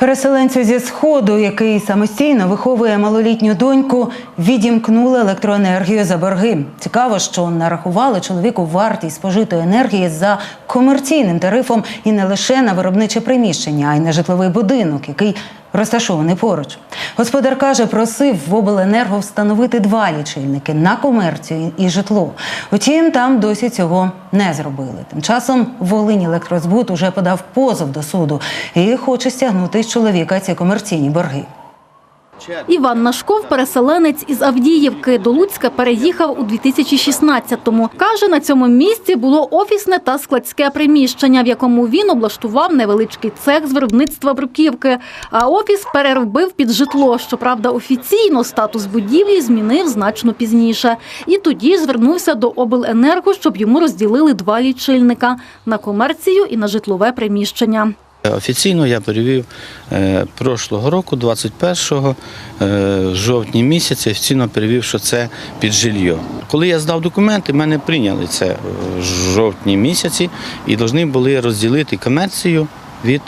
Переселенцю зі сходу, який самостійно виховує малолітню доньку, відімкнули електроенергію за борги. Цікаво, що нарахували чоловіку вартість спожитої енергії за комерційним тарифом і не лише на виробниче приміщення, а й на житловий будинок, який розташований поруч. Господар каже, просив в обленерго встановити два лічильники на комерцію і житло. Утім, там досі цього не зробили. Тим часом Волинь електрозбут уже подав позов до суду і хоче стягнути з чоловіка ці комерційні борги. Іван Нашков, переселенець із Авдіївки, до Луцька переїхав у 2016-му. Каже, на цьому місці було офісне та складське приміщення, в якому він облаштував невеличкий цех з виробництва бруківки. А офіс переробив під житло. Щоправда, офіційно статус будівлі змінив значно пізніше. І тоді звернувся до обленерго, щоб йому розділили два лічильника на комерцію і на житлове приміщення. Офіційно я перевів е, прошлого року, 21-го, е, жовтні місяці, офіційно перевів, що це під жилье. Коли я здав документи, мене прийняли це в жовтні місяці і повинні були розділити комерцію від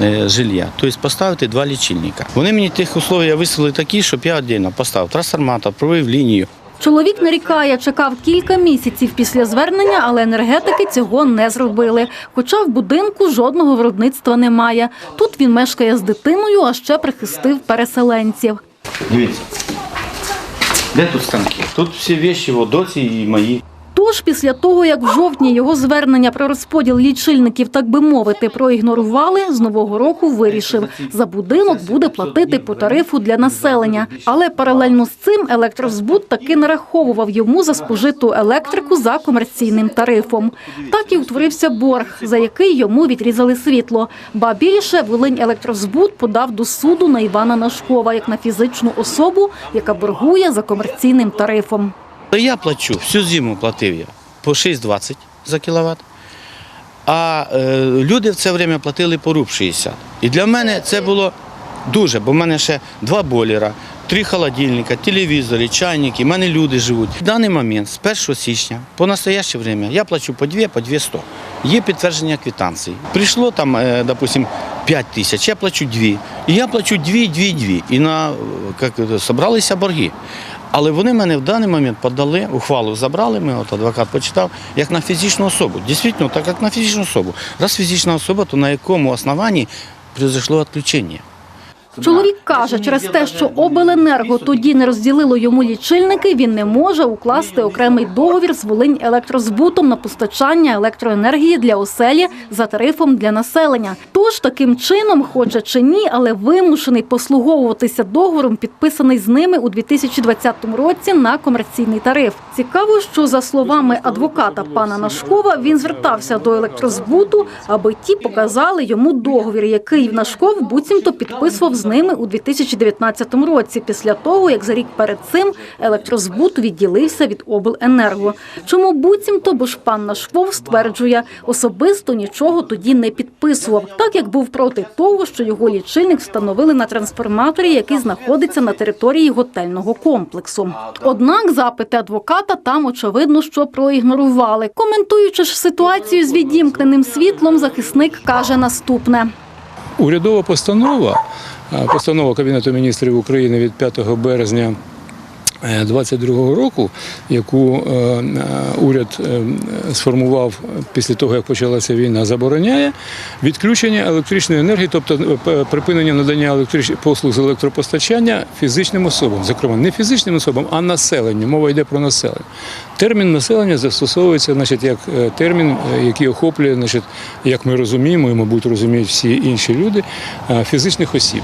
е, жилья, тобто поставити два лічильника. Вони мені тих условий виставили такі, щоб я віддільно поставив трансформатор, провів лінію. Чоловік нарікає, чекав кілька місяців після звернення, але енергетики цього не зробили. Хоча в будинку жодного виробництва немає. Тут він мешкає з дитиною, а ще прихистив переселенців. Дивіться, де тут станки? Тут всі речі, Одоці і мої. Тож після того, як в жовтні його звернення про розподіл лічильників, так би мовити, проігнорували, з нового року вирішив, за будинок буде платити по тарифу для населення. Але паралельно з цим електрозбут таки нараховував йому за спожиту електрику за комерційним тарифом. Так і утворився борг, за який йому відрізали світло. Ба більше Волинь електрозбут подав до суду на Івана Нашкова як на фізичну особу, яка боргує за комерційним тарифом. Я плачу, всю зиму платив я по 6,20 за кіловат. А е, люди в це время платили по руб 60. І для мене це було дуже, бо в мене ще два бойлера, три холодильника, телевізори, чайники, в мене люди живуть. В даний момент, з 1 січня, по настояще время, я плачу по 2, по 200. Є підтвердження квитанції. Прийшло там, е, допустим, 5 тисяч, я плачу 2. І я плачу 2, 2, 2. І на, е, як, це, собралися борги. Але вони мене в даний момент подали, ухвалу забрали, ми от адвокат почитав, як на фізичну особу. Дійсно, так як на фізичну особу. Раз фізична особа, то на якому основанні произошло відключення? Чоловік каже, через те, що обленерго тоді не розділило йому лічильники, він не може укласти окремий договір з Волинь електрозбутом на постачання електроенергії для оселі за тарифом для населення. Тож таким чином, хоче чи ні, але вимушений послуговуватися договором, підписаний з ними у 2020 році на комерційний тариф. Цікаво, що за словами адвоката пана Нашкова, він звертався до електрозбуту, аби ті показали йому договір, який Нашков буцімто підписував з ними у 2019 році, після того як за рік перед цим електрозбут відділився від обленерго. Чому буцімто, бо ж пан Нашков стверджує, особисто нічого тоді не підписував, так як був проти того, що його лічильник встановили на трансформаторі, який знаходиться на території готельного комплексу. Однак запити адвоката там очевидно, що проігнорували. Коментуючи ж ситуацію з відімкненим світлом, захисник каже наступне. Урядова постанова, постанова Кабінету міністрів України від 5 березня 22 року, яку е, е, уряд е, сформував після того, як почалася війна, забороняє відключення електричної енергії, тобто е, припинення надання електричних послуг з електропостачання фізичним особам, зокрема не фізичним особам, а населенню. Мова йде про населення. Термін населення застосовується, значить, як е, термін, е, який охоплює, значить, як ми розуміємо, і, мабуть, розуміють всі інші люди, е, фізичних осіб.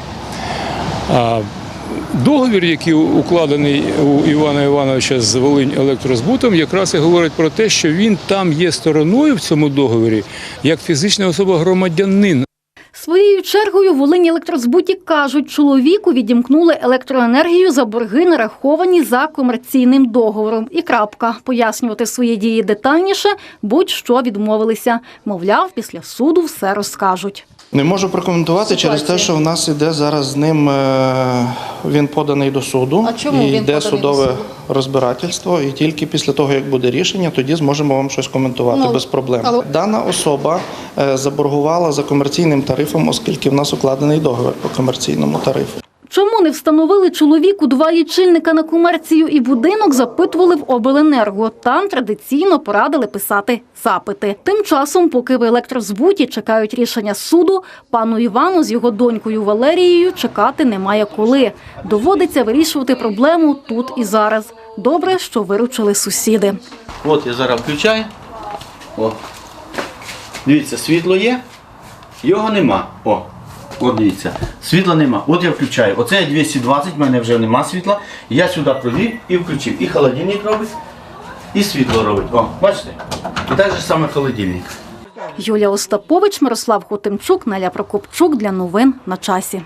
Договір, який укладений у Івана Івановича з Волинь електрозбутом, якраз і говорить про те, що він там є стороною в цьому договорі як фізична особа громадянин. Своєю чергою Волині електрозбуті кажуть, чоловіку відімкнули електроенергію за борги, нараховані за комерційним договором. І крапка. Пояснювати свої дії детальніше, будь-що відмовилися. Мовляв, після суду все розкажуть. Не можу прокоментувати через те, що в нас іде зараз з ним. е, Він поданий до суду А чому і він йде судове суду? розбирательство. І тільки після того, як буде рішення, тоді зможемо вам щось коментувати Ну, без проблем. але- Дана особа е, заборгувала за комерційним тарифом, оскільки в нас укладений договір по комерційному тарифу. Чому не встановили чоловіку два лічильника на комерцію і будинок запитували в обленерго. Там традиційно порадили писати запити. Тим часом, поки в електрозбуті чекають рішення суду, пану Івану з його донькою Валерією чекати немає коли. Доводиться вирішувати проблему тут і зараз. Добре, що виручили сусіди. От я зараз включаю. О. Дивіться, світло є, його нема. О. От дивіться, світла нема. От я включаю. Оце 220, в мене вже нема світла. Я сюди провів і включив. І холодильник робить, і світло робить. О, бачите? І так же саме холодильник. Юлія Остапович, Мирослав Хотимчук, Наля Прокопчук для новин на часі.